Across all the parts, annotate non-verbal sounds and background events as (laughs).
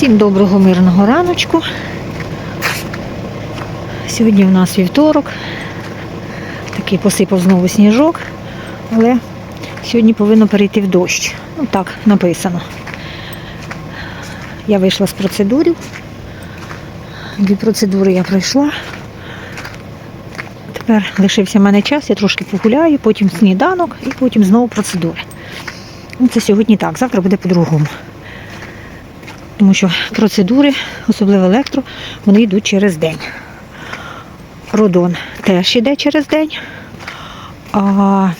Всім доброго мирного раночку. Сьогодні у нас вівторок. Такий посипав знову сніжок, але сьогодні повинно перейти в дощ. Ну так написано. Я вийшла з процедурів. Дві процедури я пройшла. Тепер лишився в мене час, я трошки погуляю, потім сніданок і потім знову процедури. Ну, це сьогодні так, завтра буде по-другому. Тому що процедури, особливо електро, вони йдуть через день. Родон теж йде через день, а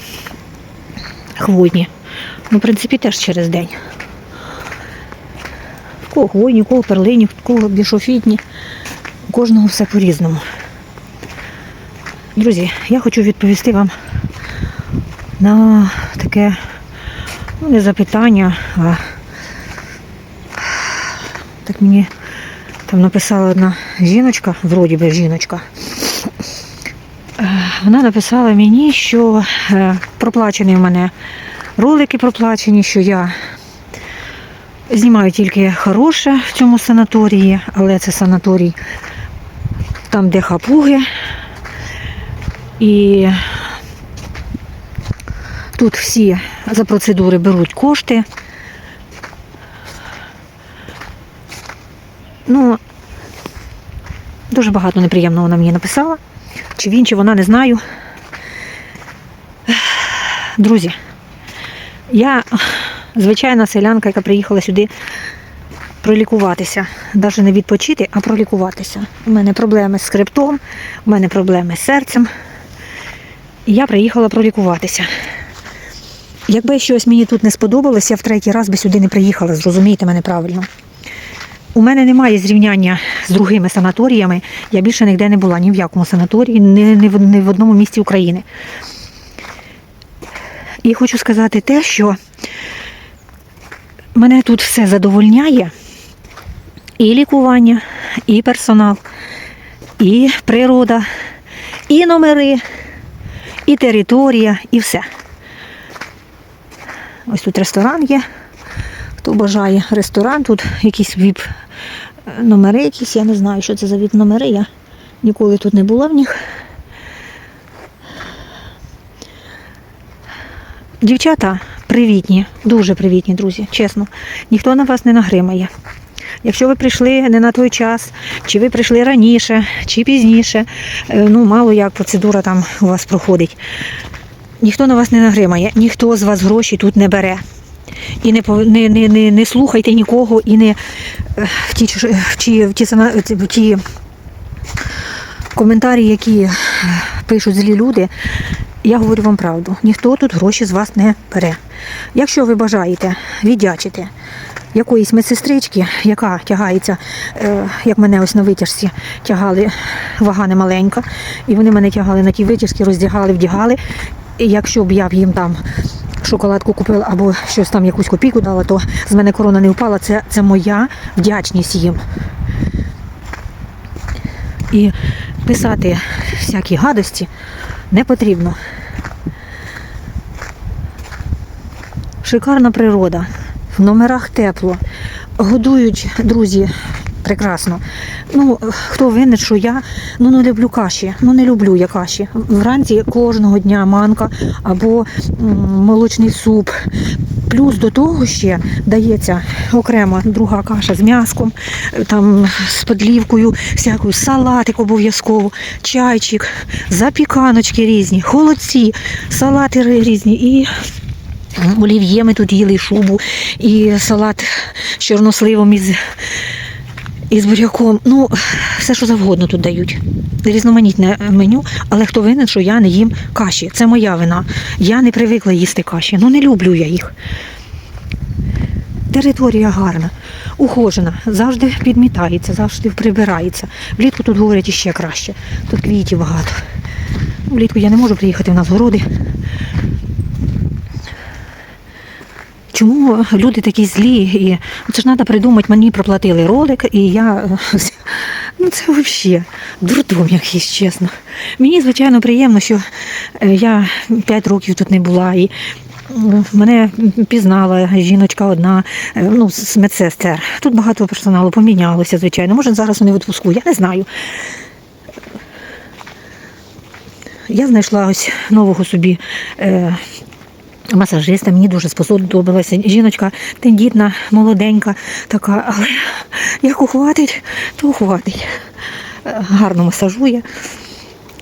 хвойні, ну, в принципі, теж через день. В кого хвойні, у кого перлині, в кого бішофітні, у кожного все по-різному. Друзі, я хочу відповісти вам на таке ну, не запитання, а так мені там написала одна жіночка, вроді би жіночка. Е, Вона написала мені, що е, проплачені в мене ролики проплачені, що я знімаю тільки хороше в цьому санаторії, але це санаторій там, де хапуги. І тут всі за процедури беруть кошти. Ну, дуже багато неприємного вона мені написала. Чи він, чи вона, не знаю. Друзі, я звичайна селянка, яка приїхала сюди пролікуватися. Навіть не відпочити, а пролікуватися. У мене проблеми з хребтом, у мене проблеми з серцем. І я приїхала пролікуватися. Якби щось мені тут не сподобалось, я в третій раз би сюди не приїхала, зрозумійте мене правильно. У мене немає зрівняння з другими санаторіями. Я більше ніде не була, ні в якому санаторії, ні, ні, в, ні в одному місті України. І хочу сказати те, що мене тут все задовольняє. І лікування, і персонал, і природа, і номери, і територія, і все. Ось тут ресторан є. Хто бажає ресторан, тут якісь віп номери якісь, я не знаю, що це за віп номери. Я ніколи тут не була в них. Дівчата привітні, дуже привітні, друзі, чесно. Ніхто на вас не нагримає. Якщо ви прийшли не на той час, чи ви прийшли раніше, чи пізніше, е, ну мало як процедура там у вас проходить. Ніхто на вас не нагримає, ніхто з вас гроші тут не бере. І не, не, не, не, не слухайте нікого, і не е, в ті, в ті, в ті, коментарі, які е, пишуть злі люди, я говорю вам правду. Ніхто тут гроші з вас не бере. Якщо ви бажаєте віддячити якоїсь медсестрички, яка тягається, е, як мене ось на витяжці тягали, вага не маленька, і вони мене тягали на ті витяжки, роздягали, вдягали. І якщо б я б їм там шоколадку купила або щось там якусь копійку дала, то з мене корона не впала. Це, це моя вдячність їм. І писати всякі гадості не потрібно. Шикарна природа, в номерах тепло, годують друзі прекрасно. Ну, хто винен, що я ну, не люблю каші. Ну не люблю я каші. Вранці кожного дня манка або молочний суп. Плюс до того ще дається окрема друга каша з м'яском, там з подлівкою, всякою салатик обов'язково, чайчик, запіканочки різні, холодці, салати різні і олів'є ми тут їли шубу, і салат з чорносливом із, із буряком. Ну, все, що завгодно тут дають. Різноманітне меню, але хто винен, що я не їм каші. Це моя вина. Я не привикла їсти каші. Ну не люблю я їх. Територія гарна, ухожена, завжди підмітається, завжди прибирається. Влітку тут говорять іще краще. Тут квітів багато. Влітку я не можу приїхати в нас городи. Чому люди такі злі? І це ж треба придумати, мені проплатили ролик, і я. (laughs) Ну це взагалі дурдом якийсь, чесно. Мені, звичайно, приємно, що е, я 5 років тут не була. І мене пізнала жіночка одна, е, ну, з медсестер. Тут багато персоналу помінялося, звичайно. Може, зараз вони відпуску, я не знаю. Я знайшла ось нового собі е, масажиста. Мені дуже сподобалася. Жіночка тендітна, молоденька, така, але як ухватить, то ухватить. Е, Гарно масажує.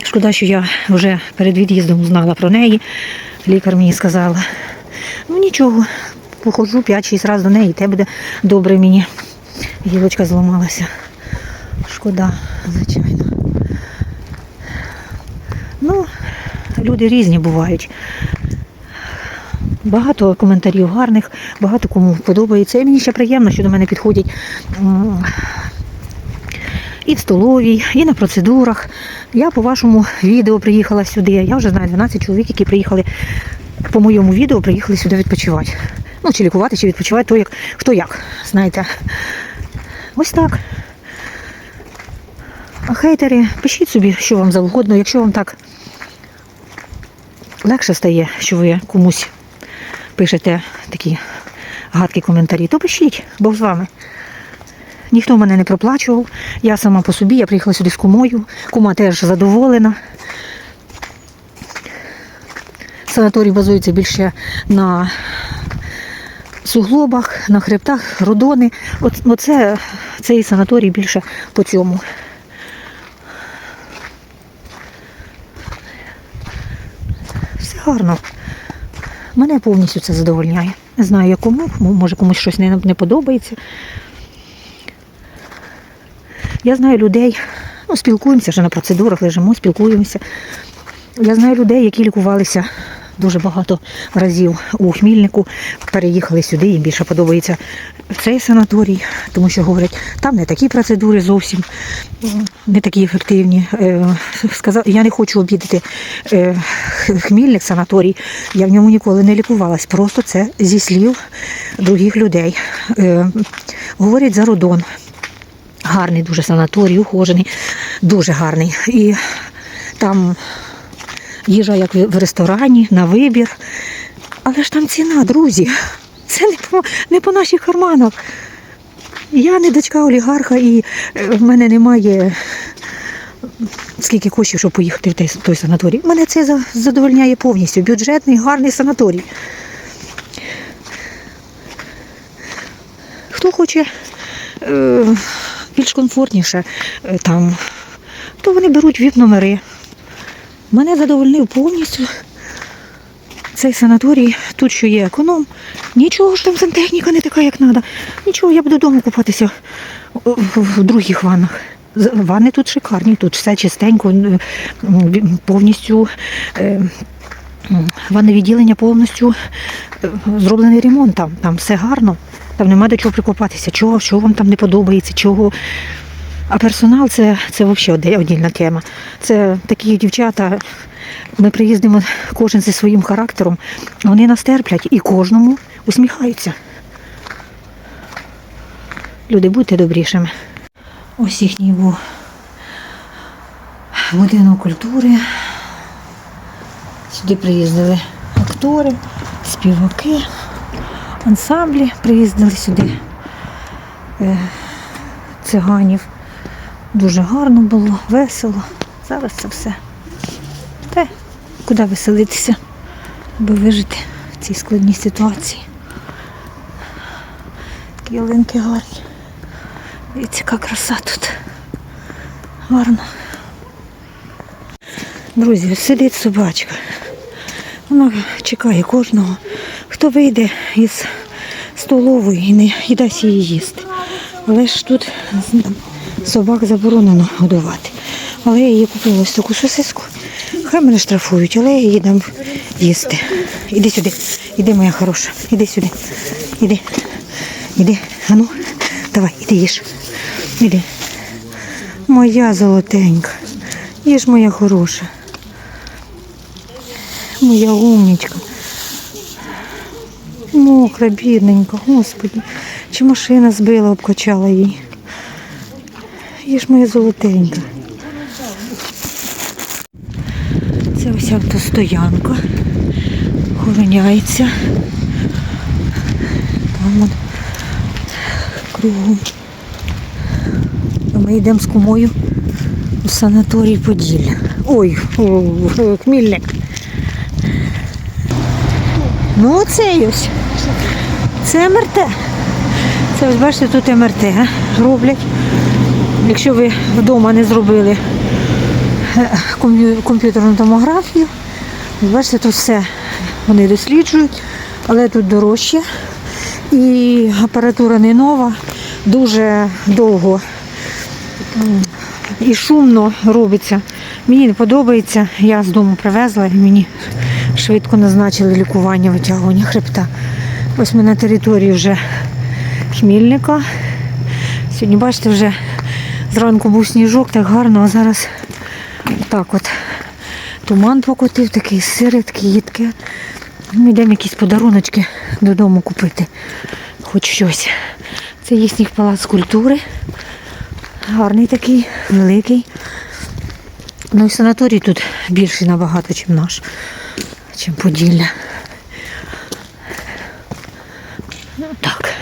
Шкода, що я вже перед від'їздом знала про неї. Лікар мені сказала. Ну нічого, походжу 5-6 разів до неї, і те буде добре мені. Гілочка зламалася. Шкода, звичайно. Ну, люди різні бувають. Багато коментарів гарних, багато кому подобається. І мені ще приємно, що до мене підходять і в столовій, і на процедурах. Я по вашому відео приїхала сюди. Я вже знаю 12 чоловік, які приїхали по моєму відео, приїхали сюди відпочивати. Ну, чи лікувати, чи відпочивати, то як, хто як, знаєте. Ось так. А хейтери, пишіть собі, що вам завгодно, якщо вам так легше стає, що ви комусь пишете такі гадкі коментарі, то пишіть, Бог з вами. Ніхто мене не проплачував. Я сама по собі, я приїхала сюди з кумою. Кума теж задоволена. Санаторій базується більше на суглобах, на хребтах, родони. Оце, цей санаторій більше по цьому. Все гарно. Мене повністю це задовольняє. Не знаю, я кому, може комусь щось не, не подобається. Я знаю людей, ну, спілкуємося вже на процедурах, лежимо, спілкуємося. Я знаю людей, які лікувалися дуже багато разів у Хмільнику, переїхали сюди, їм більше подобається цей санаторій, тому що говорять, там не такі процедури зовсім не такі ефективні. Е, я не хочу обідати е, Хмільник санаторій, я в ньому ніколи не лікувалась. Просто це зі слів других людей. Е, Говорять за родон. Гарний дуже санаторій, ухожений, дуже гарний. І там їжа як в ресторані, на вибір. Але ж там ціна, друзі. Це не по, не по наших карманах. Я не дочка олігарха і е, в мене немає скільки коштів, щоб поїхати в той, той санаторій. Мене це задовольняє повністю. Бюджетний, гарний санаторій. Хто хоче е, більш комфортніше е, там, то вони беруть віп-номери. Мене задовольнив повністю цей санаторій. Тут що є економ. Нічого ж там сантехніка не така, як треба. Нічого, я буду вдома купатися в, других ваннах. Ванни тут шикарні, тут все чистенько, повністю. е, Ванне відділення повністю е, зроблений ремонт там, там все гарно, там нема до чого прикопатися, чого, що вам там не подобається, чого. А персонал це, це взагалі одільна тема. Це такі дівчата. Ми приїздимо кожен зі своїм характером, вони нас терплять і кожному усміхаються. Люди, будьте добрішими. Ось їхній був будинок культури. Сюди приїздили актори, співаки, ансамблі приїздили сюди е, циганів. Дуже гарно було, весело. Зараз це все. Те, куди веселитися, аби вижити в цій складній ситуації. Такі ялинки гарні. Дивіться, яка краса тут. Гарно. Друзі, сидить собачка. Вона чекає кожного, хто вийде із столової і не дасть їй їсти. Але ж тут собак заборонено годувати. Але я її купила ось таку сосиску. Хай мене штрафують, але я їй дам їсти. Іди сюди, іди, моя хороша, іди сюди. Іди. Іди. Ану, давай, іди їж. Іди. Моя золотенька. Їж моя хороша. Моя умнічка. Мокра, бідненька, господи. Чи машина збила, обкачала її. Їж моя золотенька. Це ось автостоянка. охороняється. Там от кругом. А ми йдемо з кумою у санаторій Поділля. Ой, Хмільник. Ну оцей ось. Це МРТ. Це ось бачите, тут МРТ роблять. Якщо ви вдома не зробили е, комп'ютерну томографію, бачите, тут все вони досліджують, але тут дорожче. І апаратура не нова, дуже довго і шумно робиться. Мені не подобається. Я з дому привезла і мені швидко назначили лікування витягування хребта. Ось ми на території вже Хмільника. Сьогодні, бачите, вже зранку був сніжок, так гарно, а зараз так от туман покотив, такий сире, таке їдке. Ми йдемо якісь подаруночки додому купити. Хоч щось. Це їхній палац культури. Гарний такий, великий. Ну і санаторій тут більший набагато, ніж наш, чим Поділля. Ну так.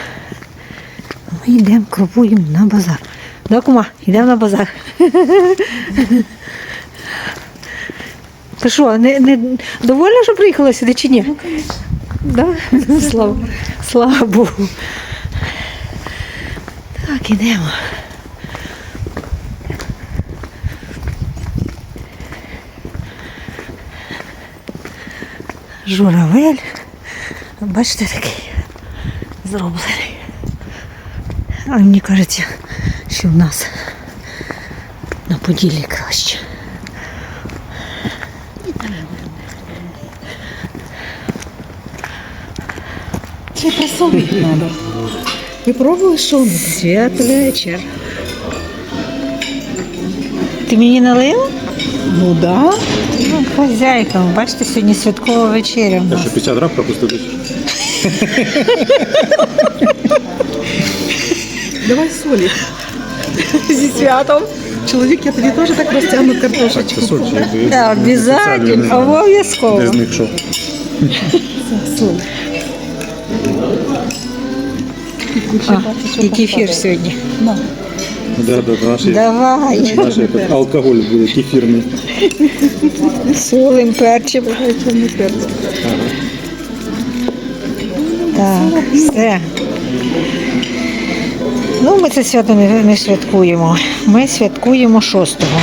Ми йдемо, крокуємо на базар. Да, кума, йдемо на базар. Ти що, не, не довольна, що приїхала сюди чи ні? Ну, да? слава, слава Богу. Так, ідемо. Журавель. Бачите, такий зроблений. Але мені кажеться, що в нас на Поділлі краще. Це просолить треба. Ви пробували що вони? Святвечір. Ти мені налив? Ну да. Ну, хазяйка, бачите, сьогодні святкова вечеря в Так нас. що 50 грам пропустити. Давай солі. Зі святом. Чоловік, я тобі теж так розтягну картошечку. якби- Так, обов'язково, Без обов'язково. них що? А, і кефір сьогодні. На. Да, да, наш, Давай. наш этот, алкоголь буде кефірний. Солим, перчим. Так, все. Ну, ми це свято не, не святкуємо. Ми святкуємо 6-го.